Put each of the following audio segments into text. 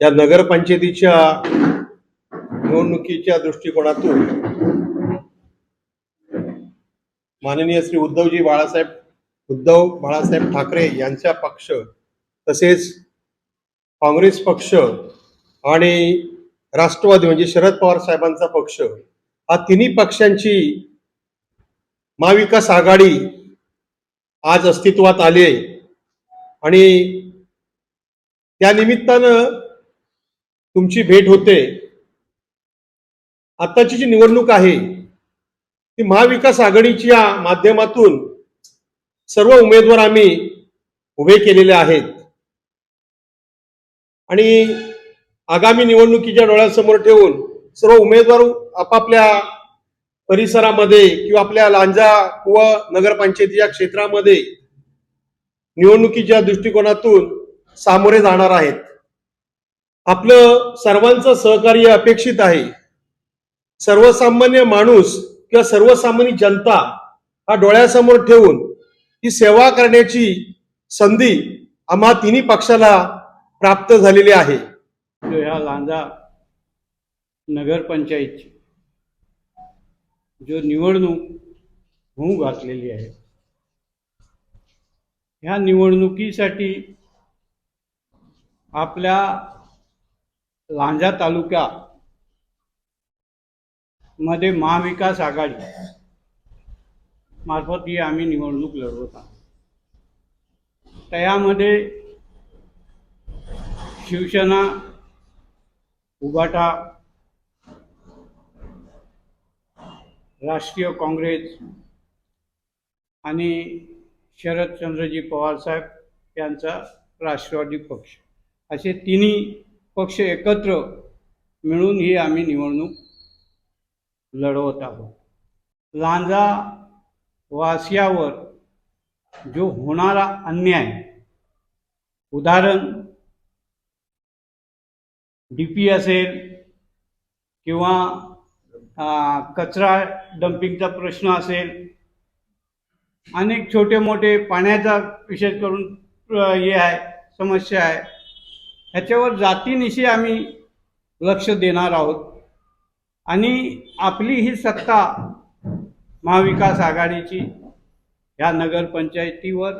या नगरपंचायतीच्या निवडणुकीच्या दृष्टिकोनातून माननीय श्री उद्धवजी बाळासाहेब उद्धव बाळासाहेब ठाकरे यांचा पक्ष तसेच काँग्रेस पक्ष आणि राष्ट्रवादी म्हणजे शरद पवार साहेबांचा पक्ष हा तिन्ही पक्षांची महाविकास आघाडी आज अस्तित्वात आली आहे. आणि त्या निमित्तानं तुमची भेट होते. आताची जी निवडणूक आहे ती महाविकास आघाडीच्या माध्यमातून सर्व उमेदवार आम्ही उभे केलेले आहेत. आणि आगामी निवडणुकीच्या डोळ्यासमोर ठेवून सर्व उमेदवार आपापल्या परिसरामध्ये किंवा आपल्या लांजा व नगरपंचायतीच्या क्षेत्रामध्ये निवडणुकीच्या दृष्टिकोनातून सामोरे जाणार आहेत. आपलं सर्वांचं सहकार्य अपेक्षित आहे. सर्वसामान्य माणूस किंवा सर्वसामान्य जनता हा डोळ्यासमोर ठेवून ही सेवा करण्याची संधी आम्हा तिन्ही पक्षाला प्राप्त झालेली आहे. ह्या लांजा नगरपंचायतची जो निवडणूक होऊ घातलेली आहे. ह्या निवडणुकीसाठी आपल्या लांजा तालुक्या मध्ये महाविकास आघाडी मार्फत ही आम्ही निवडणूक लढवत आहोत. त्यामध्ये शिवसेना उबाटा राष्ट्रीय काँग्रेस आणि शरदचंद्रजी पवार साहेब यांचा राष्ट्रवादी पक्ष. असे तिन्ही पक्ष एकत्र मिळून ही आम्ही निवडणूक लढवत आहोत. लांजा वासियावर जो होणारा अन्याय उदाहरण डी पी असेल किंवा कचरा डम्पिंगचा प्रश्न असेल अनेक छोटे मोठे पाण्याचा विशेष करून हे आहे समस्या आहे. ह्याच्यावर जातीनिशी आम्ही लक्ष देणार आहोत. आणि आपली ही सत्ता महाविकास आघाडीची ह्या नगरपंचायतीवर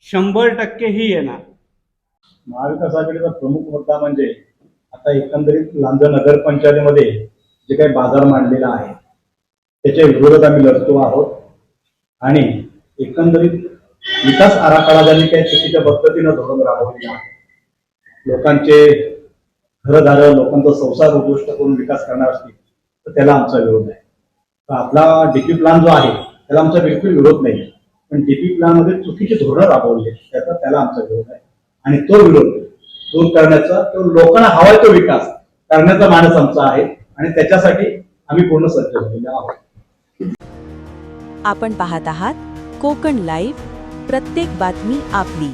शंभर टक्के ही येणार. महाविकास आघाडीचा प्रमुख मुद्दा म्हणजे आता एकंदरीत लांजा नगरपंचायतीमध्ये जे काही बाजार मांडलेला आहे त्याच्या विरोधात आम्ही लढतो आहोत. आणि एकंदरीत विकास आराखडा ज्यांनी काही चुकीच्या पद्धतीनं धोरण राबवलेलं आहे लोकांचे घरदारं लोकांचा संसार उद्ध्वस्त करून विकास करणार असतील तर त्याला आमचा विरोध आहे तर आपला डीपी प्लॅन जो आहे त्याला आमचा बिलकुल विरोध नाही. पण डीपी प्लॅनमध्ये चुकीचे धोरणं राबवले त्याचा त्याला आमचा विरोध आहे आणि तो विरोध दूर करण्याचा तो लोकांना हवाय तो विकास करण्याचा मानस आमचा आहे. आणि त्याच्यासाठी आम्ही पूर्ण सज्ज झालेले आहोत. आपण पाहत आहात कोकण लाईव्ह प्रत्येक बातमी आपली.